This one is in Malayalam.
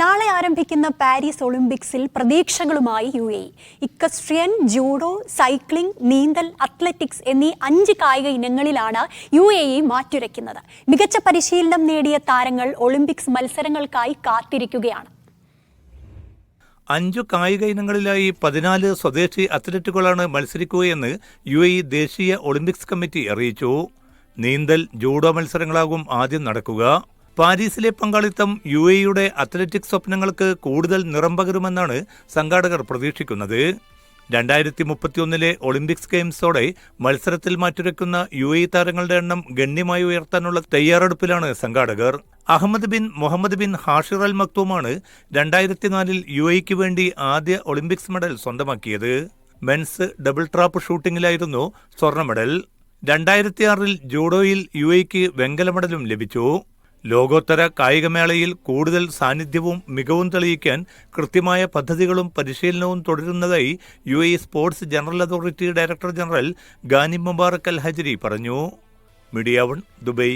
നാളെ ആരംഭിക്കുന്ന പാരീസ് ഒളിമ്പിക്സിൽ പ്രതീക്ഷകളുമായി U A equestrian judo cycling നീന്തൽ അത്ലറ്റിക്സ് എന്നീ അഞ്ച് കായിക ഇനങ്ങളിലാണ് യു എ മാറ്റുരയ്ക്കുന്നത്. മികച്ച പരിശീലനം നേടിയ താരങ്ങൾ ഒളിമ്പിക്സ് മത്സരങ്ങൾക്കായി കാത്തിരിക്കുകയാണ്. അഞ്ചു കായിക ഇനങ്ങളിലായി പതിനാല് സ്വദേശി അത്ലറ്റുകളാണ് മത്സരിക്കുകയെന്ന് യു എ ദേശീയ ഒളിമ്പിക്സ് കമ്മിറ്റി അറിയിച്ചു. നീന്തൽ ജൂഡോ മത്സരങ്ങളാകും ആദ്യം നടക്കുക. പാരീസിലെ പങ്കാളിത്തം യു എയുടെ അത്ലറ്റിക് സ്വപ്നങ്ങൾക്ക് കൂടുതൽ നിറം പകരുമെന്നാണ് സംഘാടകർ പ്രതീക്ഷിക്കുന്നത്. രണ്ടായിരത്തി മുപ്പത്തിയൊന്നിലെ ഒളിമ്പിക്സ് ഗെയിംസോടെ മത്സരത്തിൽ മാറ്റുരയ്ക്കുന്ന യു എ താരങ്ങളുടെ എണ്ണം ഗണ്യമായി ഉയർത്താനുള്ള തയ്യാറെടുപ്പിലാണ് സംഘാടകർ. Ahmed bin Mohammed bin Hashir Al മക്തൂമാണ് രണ്ടായിരത്തിനാലിൽ യു എക്ക് വേണ്ടി ആദ്യ ഒളിമ്പിക്സ് മെഡൽ സ്വന്തമാക്കിയത്. മെൻസ് ഡബിൾ ട്രാപ്പ് ഷൂട്ടിംഗിലായിരുന്നു സ്വർണ മെഡൽ. രണ്ടായിരത്തിയാറിൽ ജൂഡോയിൽ യു എക്ക് വെങ്കല മെഡലും ലഭിച്ചു. ലോകോത്തര കായികമേളയിൽ കൂടുതൽ സാന്നിധ്യവും മികവും തെളിയിക്കാൻ കൃത്യമായ പദ്ധതികളും പരിശീലനവും തുടരുന്നതായി U A sports general authority director general Gani Mubarak Al Hajri പറഞ്ഞു. Media one Dubai.